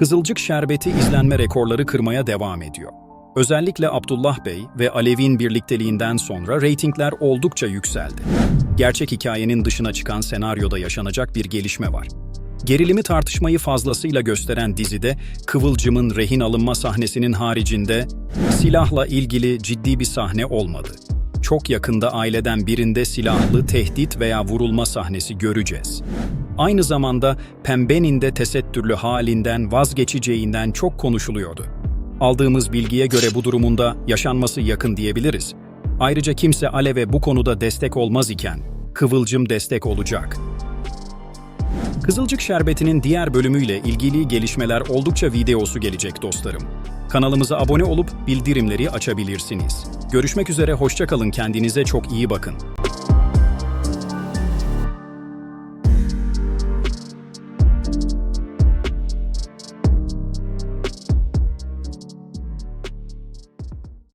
Kızılcık Şerbeti izlenme rekorları kırmaya devam ediyor. Özellikle Abdullah Bey ve Alev'in birlikteliğinden sonra reytingler oldukça yükseldi. Gerçek hikayenin dışına çıkan senaryoda yaşanacak bir gelişme var. Gerilimi tartışmayı fazlasıyla gösteren dizide Kıvılcım'ın rehin alınma sahnesinin haricinde silahla ilgili ciddi bir sahne olmadı. Çok yakında aileden birinde silahlı tehdit veya vurulma sahnesi göreceğiz. Aynı zamanda Pembe'nin de tesettürlü halinden vazgeçeceğinden çok konuşuluyordu. Aldığımız bilgiye göre bu durumunda yaşanması yakın diyebiliriz. Ayrıca kimse Alev'e bu konuda destek olmaz iken Kıvılcım destek olacak. Kızılcık Şerbeti'nin diğer bölümüyle ilgili gelişmeler oldukça videosu gelecek dostlarım. Kanalımıza abone olup bildirimleri açabilirsiniz. Görüşmek üzere, hoşça kalın, kendinize çok iyi bakın.